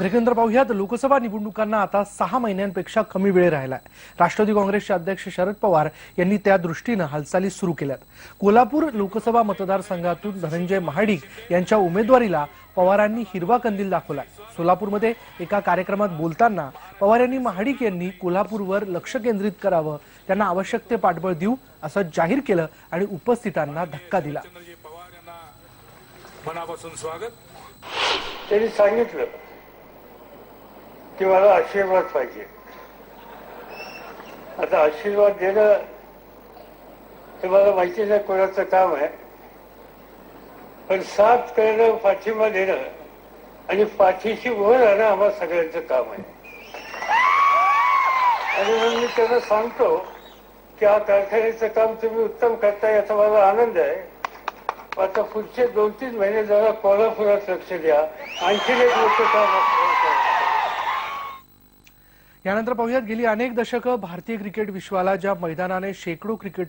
ब्रेकेंद्र पाहुयात. लोकसभा निवडणुकांना आता सहा महिन्यांपेक्षा कमी वेळ राहिलाय. राष्ट्रवादी काँग्रेसचे अध्यक्ष शरद पवार यांनी त्या दृष्टीनं हालचाली सुरू केल्यात. कोल्हापूर लोकसभा मतदारसंघातून धनंजय महाडिक यांच्या उमेदवारीला पवारांनी हिरवा कंदील दाखवलाय. सोलापूरमध्ये एका कार्यक्रमात बोलताना पवार यांनी महाडिक यांनी कोल्हापूरवर लक्ष केंद्रित करावं त्यांना आवश्यक ते पाठबळ देऊ असं जाहीर केलं आणि उपस्थितांना धक्का दिला. मनापासून स्वागत. त्यांनी सांगितलं की मला आशीर्वाद पाहिजे. आता आशीर्वाद देणं हे मला माहिती नाही कोणाचं काम आहे. पण साथ करणं पाठिंबा देणं आणि पाठीशी उभं राहणं आम्हा सगळ्यांचं काम आहे. आणि म्हणून मी त्यांना सांगतो की हा कारखान्याचं काम तुम्ही उत्तम करताय याचा मला आनंद आहे. आता पुढचे दोन तीन महिने जरा कोल्हापुरात लक्ष द्या. आणखी एक मोठं काम यानंतर पाहूयात गेली अनेक दशकं भारतीय क्रिकेट विश्वाला ज्या मैदानाने शेकडो क्रिकेट